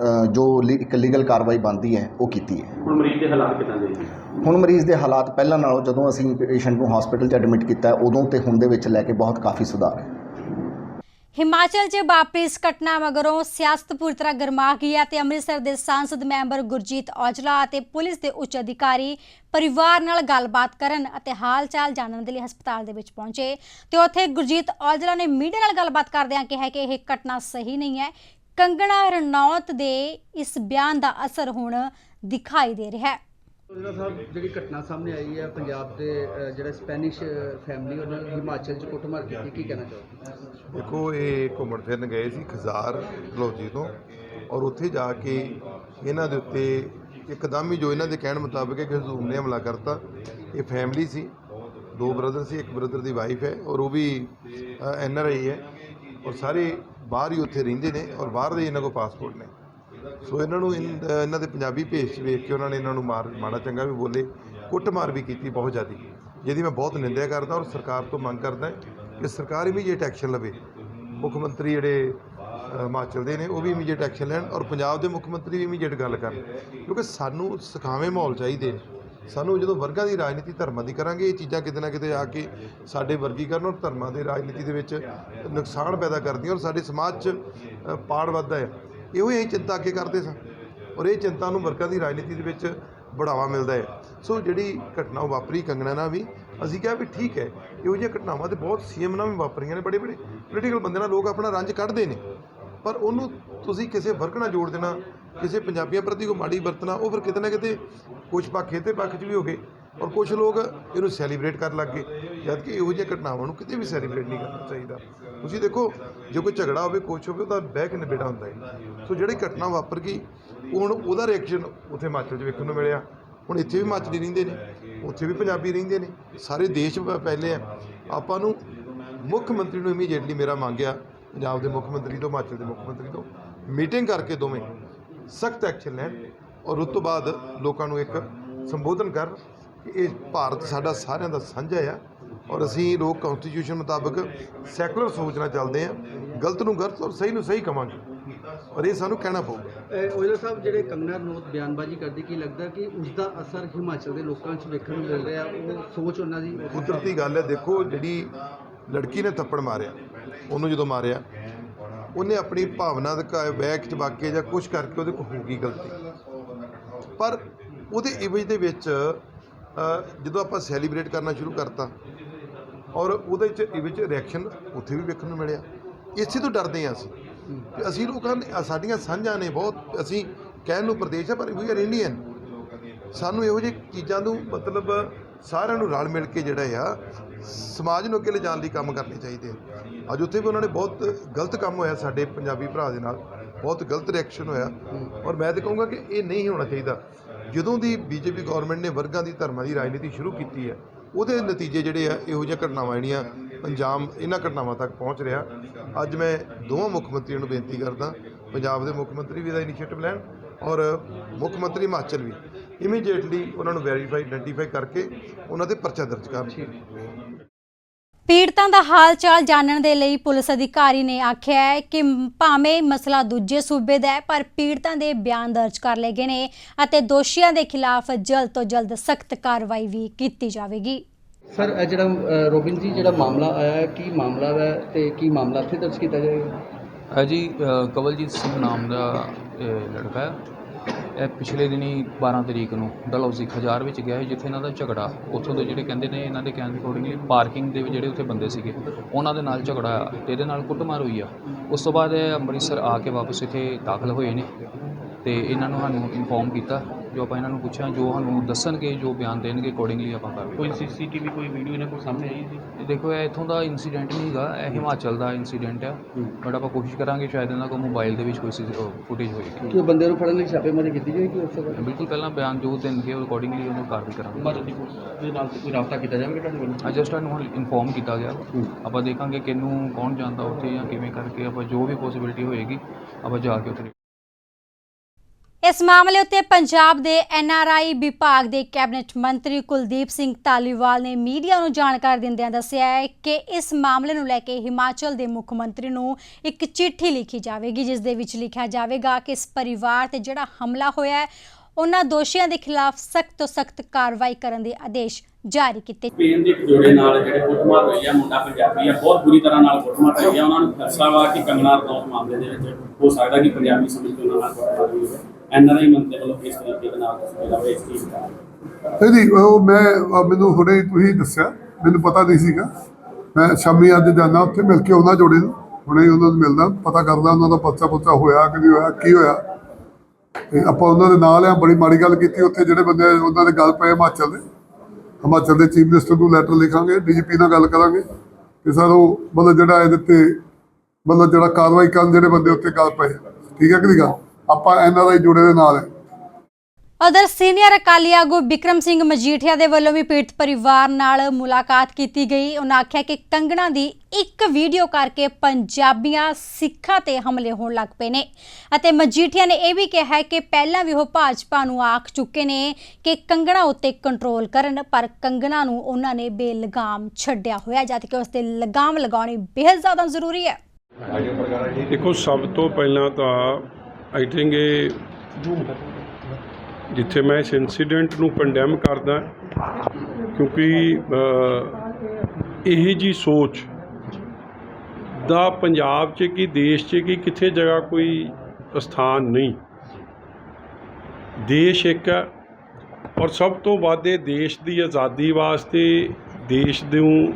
ਅ, ਜੋ ਲੀ- ਇੱਕ ਲੀਗਲ ਕਾਰਵਾਈ ਬਣਦੀ ਹੈ ਉਹ ਕੀਤੀ ਹੈ। ਹੁਣ ਮਰੀਜ਼ ਦੇ ਹਾਲਾਤ ਕਿਦਾਂ ਦੇ ਜੀ ਹੁਣ ਮਰੀਜ਼ ਦੇ ਹਾਲਾਤ ਪਹਿਲਾਂ ਨਾਲੋਂ ਜਦੋਂ ਅਸੀਂ ਪੇਸ਼ੈਂਟ ਨੂੰ ਹਸਪੀਟਲ 'ਚ ਐਡਮਿਟ ਕੀਤਾ ਉਦੋਂ ਤੇ ਹੁਣ ਦੇ ਵਿੱਚ ਲੈ ਕੇ ਬਹੁਤ ਕਾਫੀ ਸੁਧਾਰ ਹੈ। ਹਿਮਾਚਲ 'ਚ ਵਾਪਰੀ ਇਸ ਘਟਨਾ ਮਗਰੋਂ ਸਿਆਸਤ ਪੂਰੀ ਤਰ੍ਹਾਂ ਗਰਮਾ ਗਈ ਹੈ ਤੇ ਅੰਮ੍ਰਿਤਸਰ ਦੇ ਸੰਸਦ ਮੈਂਬਰ ਗੁਰਜੀਤ ਔਜਲਾ ਅਤੇ ਪੁਲਿਸ ਦੇ ਉੱਚ ਅਧਿਕਾਰੀ ਪਰਿਵਾਰ ਨਾਲ ਗੱਲਬਾਤ ਕਰਨ ਅਤੇ ਹਾਲ-ਚਾਲ ਜਾਣਨ ਦੇ ਲਈ ਹਸਪਤਾਲ ਦੇ ਵਿੱਚ ਪਹੁੰਚੇ। ਤੇ ਉੱਥੇ ਗੁਰਜੀਤ ਔਜਲਾ ਨੇ ਮੀਡੀਆ ਨਾਲ ਗੱਲਬਾਤ ਕਰਦਿਆਂ ਕਿਹਾ ਕਿ ਇਹ ਘਟਨਾ ਸਹੀ ਨਹੀਂ ਹੈ। ਕੰਗਣਾ ਰਣੌਤ ਦੇ ਇਸ ਬਿਆਨ ਦਾ ਅਸਰ ਹੁਣ ਦਿਖਾਈ ਦੇ ਰਿਹਾ ਹੈ। ਉਹਨਾਂ ਸਾਹਿਬ ਜਿਹੜੀ ਘਟਨਾ ਸਾਹਮਣੇ ਆਈ ਹੈ ਪੰਜਾਬ ਦੇ ਜਿਹੜਾ ਸਪੈਨਿਸ਼ ਫੈਮਿਲੀ ਉਹਨਾਂ ਨੇ ਹਿਮਾਚਲ ਚ ਕੁੱਟਮਾਰ ਕੀਤੀ, ਕੀ ਕਹਿਣਾ ਚਾਹੋ ਦੇਖੋ, ਇਹ ਘੁੰਮਣ ਫਿਰਨ ਗਏ ਸੀ, ਖਜ਼ਾਰ ਲੋਜੀ ਤੋਂ ਔਰ ਉੱਥੇ ਜਾ ਕੇ ਇਹਨਾਂ ਦੇ ਉੱਤੇ ਇੱਕਦਮ ਹੀ ਜੋ ਇਹਨਾਂ ਦੇ ਕਹਿਣ ਮੁਤਾਬਕ ਹੈ ਕਿ ਹਜ਼ੂਮ ਨੇ ਹਮਲਾ ਕਰਤਾ। ਇਹ ਫੈਮਿਲੀ ਸੀ, ਦੋ ਬ੍ਰਦਰ ਸੀ, ਇੱਕ ਬ੍ਰਦਰ ਦੀ ਵਾਈਫ ਹੈ ਔਰ ਉਹ ਵੀ ਐਨ ਆਰ ਆਈ ਹੈ ਔਰ ਸਾਰੇ ਬਾਹਰ ਹੀ ਉੱਥੇ ਰਹਿੰਦੇ ਨੇ ਔਰ ਬਾਹਰ ਦੇ ਇਹਨਾਂ ਕੋਲ ਪਾਸਪੋਰਟ ਨੇ। ਸੋ ਇਹਨਾਂ ਨੂੰ ਇਨ- ਅ, ਇਹਨਾਂ ਦੇ ਪੰਜਾਬੀ ਭੇਸ 'ਚ ਵੇਖ ਕੇ ਉਹਨਾਂ ਨੇ ਇਹਨਾਂ ਨੂੰ ਮਾਰ ਮਾੜਾ ਚੰਗਾ ਵੀ ਬੋਲੇ ਕੁੱਟਮਾਰ ਵੀ ਕੀਤੀ ਬਹੁਤ ਜ਼ਿਆਦੀ ਜਿਹਦੀ ਮੈਂ ਬਹੁਤ ਨਿੰਦਿਆ ਕਰਦਾ ਔਰ ਸਰਕਾਰ ਤੋਂ ਮੰਗ ਕਰਦਾ ਕਿ ਸਰਕਾਰ ਇਮੀਡੀਏਟ ਐਕਸ਼ਨ ਲਵੇ। ਮੁੱਖ ਮੰਤਰੀ ਜਿਹੜੇ ਅ, ਹਿਮਾਚਲ ਦੇ ਨੇ ਉਹ ਵੀ ਇਮੀਡੀਏਟ ਐਕਸ਼ਨ ਲੈਣ ਔਰ ਪੰਜਾਬ ਦੇ ਮੁੱਖ ਮੰਤਰੀ ਵੀ ਇਮੀਡੀਏਟ ਗੱਲ ਕਰਨ। ਕਿਉਂਕਿ ਸਾਨੂੰ ਸਿਖਾਵੇਂ ਮਾਹੌਲ ਚਾਹੀਦੇ ਨੇ। ਸਾਨੂੰ ਜਦੋਂ ਵਰਗਾਂ ਦੀ ਰਾਜਨੀਤੀ ਧਰਮਾਂ ਦੀ ਕਰਾਂਗੇ ਇਹ ਚੀਜ਼ਾਂ ਕਿਤੇ ਨਾ ਕਿਤੇ ਆ ਕੇ ਸਾਡੇ ਵਰਗੀਕਰਨ ਔਰ ਧਰਮਾਂ ਦੇ ਰਾਜਨੀਤੀ ਦੇ ਵਿੱਚ ਨੁਕਸਾਨ ਪੈਦਾ ਕਰਦੀਆਂ ਔਰ ਸਾਡੇ ਸਮਾਜ 'ਚ ਅ, ਪਾੜ ਵੱਧਦਾ ਹੈ। ਇਹੋ ਹੀ ਅਸੀਂ ਚਿੰਤਾ ਅੱਗੇ ਕਰਦੇ ਸਾਂ। ਔਰ ਇਹ ਚਿੰਤਾ ਨੂੰ ਵਰਗਾਂ ਦੀ ਰਾਜਨੀਤੀ ਦੇ ਵਿੱਚ ਬੜਾਵਾ ਮਿਲਦਾ ਹੈ। ਸੋ ਜਿਹੜੀ ਘਟਨਾ ਉਹ ਵਾਪਰੀ, ਕੰਗਣਾ ਨਾਲ ਵੀ, ਅਸੀਂ ਕਿਹਾ ਵੀ ਠੀਕ ਹੈ, ਇਹੋ ਜਿਹੀਆਂ ਘਟਨਾਵਾਂ ਤੇ ਬਹੁਤ ਸੀਐਮ ਨਾਲ ਵੀ ਵਾਪਰੀਆਂ ਨੇ ਬੜੇ ਬੜੇ ਪੋਲੀਟੀਕਲ ਬੰਦੇ ਨਾਲ ਲੋਕ ਆਪਣਾ ਰੰਜ ਕੱਢਦੇ ਨੇ। ਪਰ ਉਹਨੂੰ ਤੁਸੀਂ ਕਿਸੇ ਵਰਗ ਨਾਲ ਜੋੜ ਦੇਣਾ, ਕਿਸੇ ਪੰਜਾਬੀਆਂ ਪ੍ਰਤੀ ਕੋਈ ਮਾੜੀ ਵਰਤਣਾ, ਉਹ ਫਿਰ ਕਿਤੇ ਨਾ ਕਿਤੇ ਕੁਝ ਪੱਖ ਇਹਦੇ ਪੱਖ 'ਚ ਵੀ ਹੋ ਗਏ। ਔਰ ਕੁਝ ਲੋਕ ਇਹਨੂੰ ਸੈਲੀਬ੍ਰੇਟ ਕਰਨ ਲੱਗ ਗਏ ਜਦ ਕਿ ਇਹੋ ਜਿਹੀਆਂ ਘਟਨਾਵਾਂ ਨੂੰ ਕਿਤੇ ਵੀ ਸੈਲੀਬ੍ਰੇਟ ਨਹੀਂ ਕਰਨਾ ਚਾਹੀਦਾ। ਤੁਸੀਂ ਦੇਖੋ, ਜੇ ਕੋਈ ਝਗੜਾ ਹੋਵੇ, ਕੁਛ ਹੋਵੇ, ਉਹਦਾ ਬਹਿ ਕੇ ਨਿਬੇੜਾ ਹੁੰਦਾ ਹੈ। ਸੋ ਜਿਹੜੀ ਘਟਨਾ ਵਾਪਰ ਗਈ ਉਹ ਹੁਣ ਉਹਦਾ ਰਿਐਕਸ਼ਨ ਉੱਥੇ ਹਿਮਾਚਲ 'ਚ ਵੇਖਣ ਨੂੰ ਮਿਲਿਆ। ਹੁਣ ਇੱਥੇ ਵੀ ਹਿਮਾਚਲੀ ਰਹਿੰਦੇ ਨੇ, ਉੱਥੇ ਵੀ ਪੰਜਾਬੀ ਰਹਿੰਦੇ ਨੇ, ਸਾਰੇ ਦੇਸ਼ ਪਹਿਲੇ ਫੈਲੇ ਆ। ਆਪਾਂ ਨੂੰ ਮੁੱਖ ਮੰਤਰੀ ਨੂੰ ਇਮੀਡੀਏਟਲੀ ਮੇਰਾ ਮੰਗਿਆ, ਪੰਜਾਬ ਦੇ ਮੁੱਖ ਮੰਤਰੀ ਤੋਂ, ਹਿਮਾਚਲ ਦੇ ਮੁੱਖ ਮੰਤਰੀ ਤੋਂ ਮੀਟਿੰਗ ਕਰਕੇ ਦੋਵੇਂ, ਸਖਤ ਐਕਸ਼ਨ ਲੈਣ। ਔਰ ਉਸ ਤੋਂ ਬਾਅਦ ਲੋਕਾਂ ਨੂੰ ਇੱਕ ਸੰਬੋਧਨ ਕਰਨ ਇਹ ਭਾਰਤ ਸਾਡਾ ਸਾਰਿਆਂ ਦਾ ਸਾਂਝਾ ਆ ਔਰ ਅਸੀਂ ਲੋਕ ਕਨਸਟੀਟਿਊਸ਼ਨ ਮੁਤਾਬਕ ਸੈਕੂਲਰ ਸੋਚ ਨਾਲ ਚੱਲਦੇ ਆ ਗਲਤ ਨੂੰ ਗਲਤ ਔਰ ਸਹੀ ਨੂੰ ਸਹੀ ਕਵਾਂਗੇ। ਔਰ ਇਹ ਸਾਨੂੰ ਕਹਿਣਾ ਪਊਗਾ। ਓਇਲਾ ਸਾਹਿਬ ਜਿਹੜੇ ਕੰਗਨਾ ਰਣੌਤ ਬਿਆਨਬਾਜ਼ੀ ਕਰਦੀ ਕੀ ਲੱਗਦਾ ਕਿ ਉਸ ਦਾ ਅਸਰ ਹਿਮਾਚਲ ਦੇ ਲੋਕਾਂ 'ਚ ਵੇਖਣ ਨੂੰ ਮਿਲ ਰਿਹਾ? ਉਹ ਸੋਚ ਉਹਨਾਂ ਦੀ। ਕੁਦਰਤੀ ਗੱਲ ਹੈ ਦੇਖੋ ਜਿਹੜੀ ਲੜਕੀ ਨੇ ਥੱਪੜ ਮਾਰਿਆ ਉਹਨੂੰ ਜਦੋਂ ਮਾਰਿਆ ਉਹਨੇ ਆਪਣੀ ਭਾਵਨਾ ਦਾ ਬੈਕ ਚ ਵਾਕੇ ਜਾਂ ਕੁਝ ਕਰਕੇ ਉਹਦੇ ਕੋਲ ਹੋ ਗਈ ਗਲਤੀ। ਪਰ ਉਹਦੇ ਇਮੇਜ ਦੇ ਵਿੱਚ ਜਦੋਂ ਆਪਾਂ ਸੈਲੀਬ੍ਰੇਟ ਕਰਨਾ ਸ਼ੁਰੂ ਕਰਤਾ, ਔਰ ਉਹਦੇ ਚ ਇਮੇਜ ਰਿਐਕਸ਼ਨ ਉੱਥੇ ਵੀ ਵੇਖਣ ਨੂੰ ਮਿਲਿਆ। ਇਸੇ ਤੋਂ ਡਰਦੇ ਹਾਂ ਅਸੀਂ। ਅਸੀਂ ਲੋਕਾਂ ਨੇ ਸਾਡੀਆਂ ਸਾਂਝਾਂ ਨੇ ਬਹੁਤ, ਅਸੀਂ ਕਹਿਣ ਨੂੰ ਪ੍ਰਦੇਸ਼ ਆ, ਪਰ ਵੀ ਆਰ ਇੰਡੀਅਨ ਸਾਨੂੰ ਇਹੋ ਜਿਹੀ ਚੀਜ਼ਾਂ ਨੂੰ ਮਤਲਬ ਸਾਰਿਆਂ ਨੂੰ ਰਲ ਮਿਲ ਕੇ ਜਿਹੜਾ ਆ, ਸਮਾਜ ਨੂੰ ਅੱਗੇ ਲਿਜਾਣ ਲਈ ਕੰਮ ਕਰਨੇ ਚਾਹੀਦੇ ਆ। ਅੱਜ ਉੱਥੇ ਵੀ ਉਹਨਾਂ ਨੇ ਬਹੁਤ ਗਲਤ ਕੰਮ ਹੋਇਆ ਸਾਡੇ ਪੰਜਾਬੀ ਭਰਾ ਦੇ ਨਾਲ। ਬਹੁਤ ਗਲਤ ਰਿਐਕਸ਼ਨ ਹੋਇਆ। ਔਰ ਮੈਂ ਤਾਂ ਕਹੂੰਗਾ ਕਿ ਇਹ ਨਹੀਂ ਹੋਣਾ ਚਾਹੀਦਾ। ਜਦੋਂ ਦੀ ਬੀਜੇਪੀ ਗਵਰਨਮੈਂਟ ਨੇ ਵਰਗਾਂ ਦੀ ਧਰਮਾਂ ਦੀ ਰਾਜਨੀਤੀ ਸ਼ੁਰੂ ਕੀਤੀ ਹੈ, ਉਹਦੇ ਨਤੀਜੇ ਜਿਹੜੇ ਆ, ਇਹੋ ਜਿਹੀਆਂ ਘਟਨਾਵਾਂ ਜਿਹੜੀਆਂ ਅੰਜਾਮ ਇਹਨਾਂ ਘਟਨਾਵਾਂ ਤੱਕ ਪਹੁੰਚ ਰਿਹਾ। ਅੱਜ ਮੈਂ ਦੋਵਾਂ ਮੁੱਖ ਮੰਤਰੀਆਂ ਨੂੰ ਬੇਨਤੀ ਕਰਦਾ, ਪੰਜਾਬ ਦੇ ਮੁੱਖ ਮੰਤਰੀ ਵੀ ਇਹਦਾ ਇਨੀਸ਼ੀਏਟਿਵ ਲੈਣ ਔਰ ਮੁੱਖ ਮੰਤਰੀ ਹਿਮਾਚਲ ਵੀ। ਇਮੀਡੀਏਟਲੀ ਉਹਨਾਂ ਨੂੰ ਵੈਰੀਫਾਈ ਆਇਡੈਂਟੀਫਾਈ ਕਰਕੇ ਉਹਨਾਂ ਤੇ ਪਰਚਾ ਦਰਜ ਕਰਨ ਪੀੜਤਾਂ ਦਾ ਹਾਲ ਚਾਲ ਜਾਣਨ ਦੇ ਲਈ ਪੁਲਿਸ ਅਧਿਕਾਰੀ ਨੇ ਆਖਿਆ ਹੈ ਕਿ ਭਾਵੇਂ ਮਸਲਾ ਦੂਜੇ ਸੂਬੇ ਦਾ ਹੈ ਪਰ ਪੀੜਤਾਂ ਦੇ ਬਿਆਨ ਦਰਜ ਕਰ ਲਏ ਗਏ ਨੇ ਅਤੇ ਦੋਸ਼ੀਆਂ ਦੇ ਖਿਲਾਫ ਜਲਦ ਤੋਂ ਜਲਦ ਸਖਤ ਕਾਰਵਾਈ ਵੀ ਕੀਤੀ ਜਾਵੇਗੀ। ਸਰ ਇਹ ਜਿਹੜਾ ਅ, ਰੋਬਿਨ ਜੀ ਜਿਹੜਾ ਮਾਮਲਾ ਆਇਆ ਹੈ ਕੀ ਮਾਮਲਾ ਹੈ ਤੇ ਕੀ ਮਾਮਲਾ ਇੱਥੇ ਦਰਜ ਕੀਤਾ ਜਾਏਗਾ? ਹੈ ਜੀ ਅ, ਕਵਲਜੀਤ ਸਿੰਘ ਨਾਮ ਦਾ ਲੜਕਾ ਹੈ। ਇਹ ਪਿਛਲੇ ਦਿਨੀਂ ਬਾਰ੍ਹਾਂ ਤਰੀਕ ਨੂੰ ਡਲਹੌਜ਼ੀ ਖਜਾਰ ਵਿੱਚ ਗਿਆ ਸੀ, ਜਿੱਥੇ ਇਹਨਾਂ ਦਾ ਝਗੜਾ, ਉੱਥੋਂ ਦੇ ਜਿਹੜੇ ਕਹਿੰਦੇ ਨੇ ਇਹਨਾਂ ਦੇ ਕਹਿਣ ਦੇ ਅਕੋਰਡਿੰਗਲੀ ਪਾਰਕਿੰਗ ਦੇ ਜਿਹੜੇ ਉੱਥੇ ਬੰਦੇ ਸੀਗੇ, ਉਹਨਾਂ ਦੇ ਨਾਲ ਝਗੜਾ ਆ ਅਤੇ ਇਹਦੇ ਨਾਲ ਕੁੱਟਮਾਰ ਹੋਈ ਆ। ਉਸ ਤੋਂ ਬਾਅਦ ਇਹ ਅੰਮ੍ਰਿਤਸਰ ਆ ਕੇ ਵਾਪਸ ਇੱਥੇ ਦਾਖਲ ਹੋਏ ਨੇ ਅਤੇ ਇਹਨਾਂ ਨੂੰ ਸਾਨੂੰ ਇਨਫੋਰਮ ਕੀਤਾ ਜੋ ਆਪਾਂ ਇਹਨਾਂ ਨੂੰ ਪੁੱਛਿਆ ਜੋ ਸਾਨੂੰ ਦੱਸਣਗੇ ਜੋ ਬਿਆਨ ਦੇਣਗੇ ਅਕੋਰਡਿੰਗਲੀ ਆਪਾਂ ਕਰ ਕੋਈ ਸੀਸੀਟੀਵੀ ਕੋਈ ਵੀਡੀਓ ਇਹਨਾਂ ਕੋਲ ਸਾਹਮਣੇ ਆਈ ਸੀ? ਇਹ ਦੇਖੋ ਇਹ ਇੱਥੋਂ ਦਾ ਇਨਸੀਡੈਂਟ ਨਹੀਂ ਹੈਗਾ ਇਹ ਹਿਮਾਚਲ ਦਾ ਇਨਸੀਡੈਂਟ ਆ। ਬਟ ਆਪਾਂ ਕੋਸ਼ਿਸ਼ ਕਰਾਂਗੇ ਸ਼ਾਇਦ ਇਹਨਾਂ ਕੋਲ ਮੋਬਾਈਲ ਦੇ ਵਿੱਚ ਕੋਈ ਫੁਟੇਜ ਹੋਏਗੀ ਕਿ ਉਹ ਬੰਦੇ ਨੂੰ ਫੜਨ ਲਈ ਛਾਪੇਮਾਰੀ ਕੀਤੀ ਜਾਏਗੀ ਉਸ ਤੋਂ ਬਾਅਦ? ਬਿਲਕੁਲ ਪਹਿਲਾਂ ਬਿਆਨ ਜੋ ਦੇਣਗੇ ਉਹ ਅਕੋਰਡਿੰਗਲੀ ਉਹਨੂੰ ਕਾਰਵਾਈ ਕਰਾਂਗੇ। ਹਿਮਾਚਲ ਦੀ ਦੇ ਨਾਲ ਕੋਈ ਰਾਬਤਾ ਕੀਤਾ ਜਾਵੇਗਾ ਤੁਹਾਡੇ ਵੱਲੋਂ? ਅੱਜ ਜਸਟ ਨੂੰ ਇਨਫੋਰਮ ਕੀਤਾ ਗਿਆ। ਆਪਾਂ ਦੇਖਾਂਗੇ ਕਿਹਨੂੰ ਕੌਣ ਜਾਣਦਾ ਉੱਥੇ ਜਾਂ ਕਿਵੇਂ ਕਰਕੇ ਆਪਾਂ ਜੋ ਵੀ ਪੋਸਿਬਿਲਿਟੀ ਹੋਏਗੀ ਆਪਾਂ ਜਾ ਕੇ ਉੱਥੇ ਇਸ ਮਾਮਲੇ ਉੱਤੇ ਪੰਜਾਬ ਦੇ ਐਨਆਰਆਈ ਵਿਭਾਗ ਦੇ ਕੈਬਨਿਟ ਮੰਤਰੀ ਕੁਲਦੀਪ ਸਿੰਘ ਧਾਲੀਵਾਲ ਨੇ ਮੀਡੀਆ ਨੂੰ ਜਾਣਕਾਰੀ ਦਿੰਦਿਆਂ ਦੱਸਿਆ ਹੈ ਕਿ ਇਸ ਮਾਮਲੇ ਨੂੰ ਲੈ ਕੇ ਹਿਮਾਚਲ ਦੇ ਮੁੱਖ ਮੰਤਰੀ ਨੂੰ ਇੱਕ ਚਿੱਠੀ ਲਿਖੀ ਜਾਵੇਗੀ, ਜਿਸ ਦੇ ਵਿੱਚ ਲਿਖਿਆ ਜਾਵੇਗਾ ਕਿ ਇਸ ਪਰਿਵਾਰ ਤੇ ਜਿਹੜਾ ਹਮਲਾ ਹੋਇਆ ਹੈ, ਉਹਨਾਂ ਦੋਸ਼ੀਆਂ ਦੇ ਖਿਲਾਫ ਸਖਤ ਤੋਂ ਸਖਤ ਕਾਰਵਾਈ ਕਰਨ ਦੇ ਆਦੇਸ਼ ਜਾਰੀ ਕੀਤੇ। ਸਪੇਨ ਦੇ ਜੋੜੇ ਨਾਲ ਜਿਹੜੇ ਕੁੱਟਮਾਰ ਹੋਈ ਆ, ਮੁੰਡਾ ਪੰਜਾਬੀ ਆ, ਬਹੁਤ ਬੁਰੀ ਤਰ੍ਹਾਂ ਨਾਲ ਕੁੱਟਮਾਰ ਹੋਈ ਆ। ਉਹਨਾਂ ਨੂੰ ਖਦਸ਼ਾ ਵਾ ਕਿ ਕੰਗਨਾ ਰਣੌਤ ਮਾਮਲੇ ਦੇ ਵਿੱਚ ਹੋ ਸਕਦਾ ਕਿ ਪੰਜਾਬੀ ਸਮਝ ਕੇ ਉਹਨਾਂ ਨਾਲ ਕੁੱਟਮਾਰ ਹੋਈ ਹੋਵੇ। ਐਨਆਰਆਈ ਮੰਤਰੀ ਵੱਲੋਂ ਇਸ ਤਰੀਕੇ ਦੇ ਨਾਲ ਤੁਸੀਂ ਜਿਹੜਾ ਇਸ ਨਹੀਂ ਨਹੀਂ ਉਹ ਮੈਂ ਮੈਨੂੰ ਹੁਣੇ ਤੁਸੀਂ ਦੱਸਿਆ, ਮੈਨੂੰ ਪਤਾ ਨਹੀਂ ਸੀਗਾ। ਮੈਂ ਸ਼ਾਮੀ ਅੱਜ ਜਾਣਾ ਉੱਥੇ, ਮਿਲ ਕੇ ਉਹਨਾਂ ਜੋੜੇ ਨੂੰ, ਹੁਣੇ ਉਹਨਾਂ ਨੂੰ ਮਿਲਦਾ, ਪਤਾ ਕਰਦਾ ਉਹਨਾਂ ਦਾ ਪਰਚਾ ਪੁਰਚਾ ਹੋਇਆ ਕਿ ਨਹੀਂ ਹੋਇਆ, ਕੀ ਹੋਇਆ। ਤੇ ਆਪਾਂ ਉਹਨਾਂ ਦੇ ਨਾਲ ਆ, ਬੜੀ ਮਾੜੀ ਗੱਲ ਕੀਤੀ ਉੱਥੇ, ਜਿਹੜੇ ਬੰਦੇ ਉਹਨਾਂ ਦੇ ਗੱਲ ਪਏ ਹਿਮਾਚਲ ਦੇ। ਹਿਮਾਚਲ ਦੇ ਚੀਫ ਮਿਨਿਸਟਰ ਨੂੰ ਲੈਟਰ ਲਿਖਾਂਗੇ, ਡੀਜੀਪੀ ਨਾਲ ਗੱਲ ਕਰਾਂਗੇ। ਕਿ ਸਰ, ਉਹ ਮਤਲਬ ਜਿਹੜਾ ਇਹਦੇ ਤੇ, ਮਤਲਬ ਜਿਹੜਾ ਕਾਰਵਾਈ ਕਰਨ ਜਿਹੜੇ ਬੰਦੇ ਉੱਤੇ ਗੱਲ ਪਏ। ਠੀਕ ਹੈ ਕਿ ਨਹੀਂ ਗੱਲ? ਆਪਾਂ ਇਹਨਾਂ ਦਾ ਜੋੜੇ ਦੇ ਨਾਲ। ਹੈ ਉਧਰ ਸੀਨੀਅਰ ਅਕਾਲੀ ਆਗੂ ਵਿਕਰਮ ਸਿੰਘ ਮਜੀਠੀਆ ਦੇ ਵੱਲੋਂ ਵੀ ਪੀੜਤ ਪਰਿਵਾਰ ਨਾਲ ਮੁਲਾਕਾਤ ਕੀਤੀ ਗਈ। ਉਹਨਾਂ ਆਖਿਆ ਕਿ ਕੰਗਣਾ ਦੀ ਇੱਕ ਵੀਡੀਓ ਕਰਕੇ ਪੰਜਾਬੀਆਂ ਸਿੱਖਾਂ ਤੇ ਹਮਲੇ ਹੋਣ ਲੱਗ ਪਏ ਨੇ। ਅਤੇ ਮਜੀਠੀਆ ਨੇ ਇਹ ਵੀ ਕਿਹਾ ਹੈ ਕਿ ਪਹਿਲਾਂ ਵੀ ਉਹ ਭਾਜਪਾ ਨੂੰ ਆਖ ਚੁੱਕੇ ਨੇ ਕਿ ਕੰਗਣਾ ਉੱਤੇ ਕੰਟਰੋਲ ਕਰਨ ਪਰ ਕੰਗਣਾ ਨੂੰ ਉਹਨਾਂ ਨੇ ਬੇਲਗਾਮ ਛੱਡਿਆ ਹੋਇਆ ਜਦ ਕਿ ਉਸ ਤੇ ਲਗਾਮ ਲਗਾਉਣੀ ਬੇਹੱਦ ਜ਼ਿਆਦਾ ਜ਼ਰੂਰੀ ਹੈ। ਦੇਖੋ ਸਭ ਤੋਂ ਪਹਿਲਾਂ ਤਾਂ ਆਈ ਥਿੰਕ ਇਹ ਜਿੱਥੇ ਮੈਂ ਇਸ ਇਨਸੀਡੈਂਟ ਨੂੰ ਕੰਡੈਮ ਕਰਦਾ, ਕਿਉਂਕਿ ਇਹ ਜੀ ਸੋਚ ਦਾ ਪੰਜਾਬ 'ਚ ਕੀ, ਦੇਸ਼ 'ਚ ਕੀ, ਕਿੱਥੇ ਜਗ੍ਹਾ ਕੋਈ ਸਥਾਨ ਨਹੀਂ। ਦੇਸ਼ ਇੱਕ ਹੈ ਔਰ ਸਭ ਤੋਂ ਵੱਧ ਇਹ ਦੇਸ਼ ਦੀ ਆਜ਼ਾਦੀ ਵਾਸਤੇ, ਦੇਸ਼ ਨੂੰ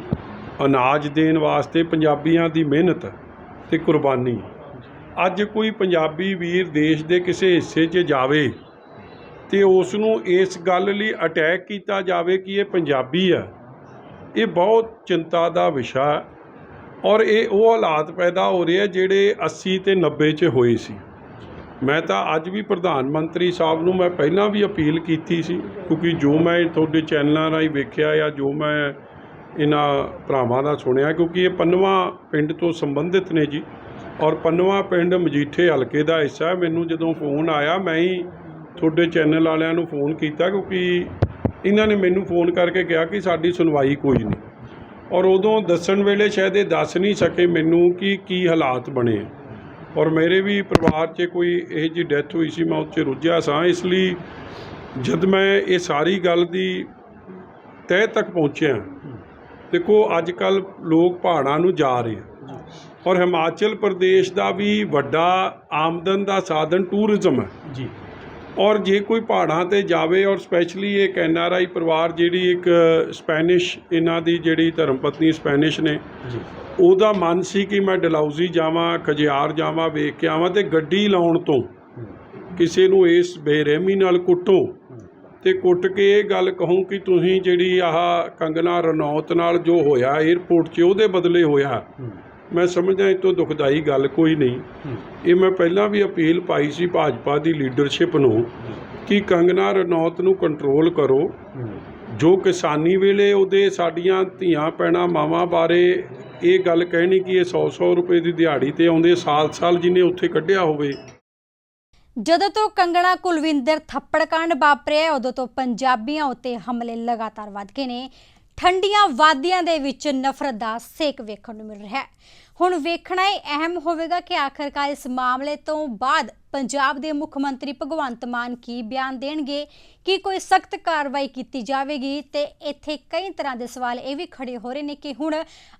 ਅਨਾਜ ਦੇਣ ਵਾਸਤੇ ਪੰਜਾਬੀਆਂ ਦੀ ਮਿਹਨਤ ਤੇ ਕੁਰਬਾਨੀ। ਅੱਜ ਕੋਈ ਪੰਜਾਬੀ ਵੀਰ ਦੇਸ਼ ਦੇ ਕਿਸੇ ਹਿੱਸੇ 'ਚ ਜਾਵੇ ਤੇ ਉਸ ਨੂੰ ਇਸ ਗੱਲ ਲਈ ਅਟੈਕ ਕੀਤਾ ਜਾਵੇ ਕਿ ਇਹ ਪੰਜਾਬੀ ਆ, ਇਹ ਬਹੁਤ ਚਿੰਤਾ ਦਾ ਵਿਸ਼ਾ ਔਰ ਇਹ ਉਹ ਹਾਲਾਤ ਪੈਦਾ ਹੋ ਰਹੇ ਆ ਜਿਹੜੇ 80 ਤੇ 90 'ਚ ਹੋਏ ਸੀ। ਮੈਂ ਤਾਂ ਅੱਜ ਵੀ ਪ੍ਰਧਾਨ ਮੰਤਰੀ ਸਾਹਿਬ ਨੂੰ ਮੈਂ ਪਹਿਲਾਂ ਵੀ ਅਪੀਲ ਕੀਤੀ ਸੀ, ਕਿਉਂਕਿ ਜੋ ਮੈਂ ਤੁਹਾਡੇ ਚੈਨਲਾਂ ਰਾਹੀਂ ਵੇਖਿਆ ਜਾਂ ਜੋ ਮੈਂ ਇਹਨਾਂ ਭਰਾਵਾਂ ਦਾ ਸੁਣਿਆ, ਕਿਉਂਕਿ ਇਹ ਪੰਨਵਾ ਪਿੰਡ ਤੋਂ ਸੰਬੰਧਿਤ ਨੇ ਜੀ। ਔਰ ਪੰਨਵਾ ਪਿੰਡ ਮਜੀਠੇ ਹਲਕੇ ਦਾ ਹਿੱਸਾ। ਮੈਨੂੰ ਜਦੋਂ ਫੋਨ ਆਇਆ, ਮੈਂ ਹੀ ਤੁਹਾਡੇ ਚੈਨਲ ਵਾਲਿਆਂ ਨੂੰ ਫੋਨ ਕੀਤਾ ਕਿਉਂਕਿ ਇਹਨਾਂ ਨੇ ਮੈਨੂੰ ਫੋਨ ਕਰਕੇ ਕਿਹਾ ਕਿ ਸਾਡੀ ਸੁਣਵਾਈ ਕੋਈ ਨਹੀਂ। ਔਰ ਉਦੋਂ ਦੱਸਣ ਵੇਲੇ ਸ਼ਾਇਦ ਇਹ ਦੱਸ ਨਹੀਂ ਸਕੇ ਮੈਨੂੰ ਕਿ ਕੀ ਹਾਲਾਤ ਬਣੇ ਆ। ਔਰ ਮੇਰੇ ਵੀ ਪਰਿਵਾਰ 'ਚ ਕੋਈ ਇਹ ਜੀ ਡੈਥ ਹੋਈ ਸੀ, ਮੈਂ ਉਹ 'ਚ ਰੁੱਝਿਆ ਸਾਂ। ਇਸ ਲਈ ਜਦ ਮੈਂ ਇਹ ਸਾਰੀ ਗੱਲ ਦੀ ਤਹਿ ਤੱਕ ਪਹੁੰਚਿਆ, ਦੇਖੋ ਅੱਜ ਕੱਲ ਲੋਕ ਪਹਾੜਾਂ ਨੂੰ ਜਾ ਰਹੇ ਆ। ਔਰ ਹਿਮਾਚਲ ਪ੍ਰਦੇਸ਼ ਦਾ ਵੀ ਵੱਡਾ ਆਮਦਨ ਦਾ ਸਾਧਨ ਟੂਰਿਜ਼ਮ ਹੈ। ਜੀ। ਔਰ ਜੇ ਕੋਈ ਪਹਾੜਾਂ ਤੇ ਜਾਵੇ ਔਰ ਸਪੈਸ਼ਲੀ ਇੱਕ ਐਨ ਆਰ ਆਈ ਪਰਿਵਾਰ ਜਿਹੜੀ ਇੱਕ ਸਪੈਨਿਸ਼ ਇਹਨਾਂ ਦੀ ਜਿਹੜੀ ਧਰਮ ਪਤਨੀ ਸਪੈਨਿਸ਼ ਨੇ ਜੀ। ਉਹਦਾ ਮਨ ਸੀ ਕਿ ਮੈਂ ਡਲਹੌਜ਼ੀ ਜਾਵਾਂ ਖਜਿਆਰ ਜਾਵਾਂ ਵੇਖ ਕੇ ਆਵਾਂ ਤੇ ਗੱਡੀ ਲਾਉਣ ਤੋਂ ਕਿਸੇ ਨੂੰ ਇਸ ਬੇਰਹਿਮੀ ਨਾਲ ਕੁੱਟੋ ਤੇ ਕੁੱਟ ਕੇ ਇਹ ਗੱਲ ਕਹੂੰ ਕਿ ਤੁਸੀਂ ਜਿਹੜੀ ਆਹ ਕੰਗਨਾ ਰਣੌਤ ਨਾਲ ਜੋ ਹੋਇਆ 에ਅਰਪੋਰਟ 'ਚ ਉਹਦੇ ਬਦਲੇ ਹੋਇਆ ਮੈਂ ਸਮਝਦਾ ਇਹ ਤੋਂ ਦੁਖਦਾਈ ਗੱਲ ਕੋਈ ਨਹੀਂ। ਇਹ ਮੈਂ ਪਹਿਲਾਂ ਵੀ ਅਪੀਲ ਪਾਈ ਸੀ ਭਾਜਪਾ ਦੀ ਲੀਡਰਸ਼ਿਪ ਨੂੰ ਕਿ ਕੰਗਨਾ ਰਣੌਤ ਨੂੰ ਕੰਟਰੋਲ ਕਰੋ। ਜੋ ਕਿਸਾਨੀ ਵੇਲੇ ਉਹਦੇ ਸਾਡੀਆਂ ਧੀਆਂ ਪੈਣਾ ਮਾਵਾਂ ਬਾਰੇ ਇਹ ਗੱਲ ਕਹਿਣੀ ਕਿ ਇਹ 100-100 ਰੁਪਏ ਦੀ ਦਿਹਾੜੀ ਤੇ ਆਉਂਦੇ ਸਾਲ-ਸਾਲ ਜਿਹਨੇ ਉੱਥੇ ਕੱਢਿਆ ਹੋਵੇ। ਜਦੋਂ ਤੋਂ ਕੰਗਣਾ ਕੁਲਵਿੰਦਰ ਥੱਪੜ ਕਾਂਡ ਵਾਪਰਿਆ ਉਦੋਂ ਤੋਂ ਪੰਜਾਬੀਆਂ ਉੱਤੇ ਹਮਲੇ ਲਗਾਤਾਰ ਵੱਧ ਗਏ ਨੇ। ਠੰਡੀਆਂ ਵਾਦੀਆਂ ਦੇ ਵਿੱਚ ਨਫ਼ਰਤ ਦਾ ਸੇਕ ਵੇਖਣ ਨੂੰ ਮਿਲ ਰਿਹਾ ਹੈ। ਹੁਣ ਵੇਖਣਾ ਇਹ ਅਹਿਮ ਹੋਵੇਗਾ ਕਿ ਆਖਰਕਾਰ ਇਸ ਮਾਮਲੇ ਤੋਂ ਬਾਅਦ ਪੰਜਾਬ ਦੇ ਮੁੱਖ ਮੰਤਰੀ ਭਗਵੰਤ ਮਾਨ ਕੀ ਬਿਆਨ ਦੇਣਗੇ? ਕਿ ਕੋਈ ਸਖਤ ਕਾਰਵਾਈ ਕੀਤੀ ਜਾਵੇਗੀ? ਤੇ ਇੱਥੇ ਕਈ ਤਰ੍ਹਾਂ ਦੇ ਸਵਾਲ ਇਹ ਵੀ ਖੜੇ ਹੋ ਰਹੇ ਨੇ ਕਿ ਹੁਣ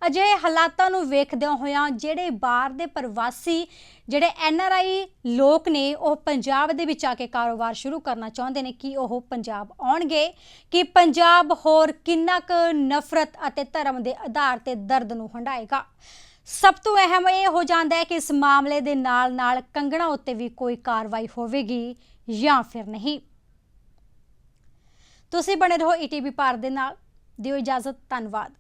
ਅਜਿਹੇ ਹਾਲਾਤਾਂ ਨੂੰ ਵੇਖਦਿਆਂ ਹੋਇਆਂ ਜਿਹੜੇ ਬਾਹਰ ਦੇ ਪ੍ਰਵਾਸੀ, ਜਿਹੜੇ ਐਨ ਆਰ ਆਈ ਲੋਕ ਨੇ, ਉਹ ਪੰਜਾਬ ਦੇ ਵਿੱਚ ਆ ਕੇ ਕਾਰੋਬਾਰ ਸ਼ੁਰੂ ਕਰਨਾ ਚਾਹੁੰਦੇ ਨੇ, ਕਿ ਉਹ ਪੰਜਾਬ ਆਉਣਗੇ? ਕਿ ਪੰਜਾਬ ਹੋਰ ਕਿੰਨਾ ਕੁ ਨਫ਼ਰਤ ਅਤੇ ਧਰਮ ਦੇ ਆਧਾਰ ਤੇ ਦਰਦ ਨੂੰ ਹੰਡਾਏਗਾ? ਸਭ ਤੋਂ ਅਹਿਮ ਇਹ ਹੋ ਜਾਂਦਾ ਹੈ ਕਿ ਇਸ ਮਾਮਲੇ ਦੇ ਨਾਲ-ਨਾਲ ਕੰਗਣਾ ਉੱਤੇ ਵੀ ਕੋਈ ਕਾਰਵਾਈ ਹੋਵੇਗੀ ਜਾਂ ਫਿਰ ਨਹੀਂ। ਤੁਸੀਂ ਬਣੇ ਰਹੋ ਈਟੀਵੀ ਭਾਰਤ ਦੇ ਨਾਲ। ਦਿਓ ਇਜਾਜ਼ਤ, ਧੰਨਵਾਦ।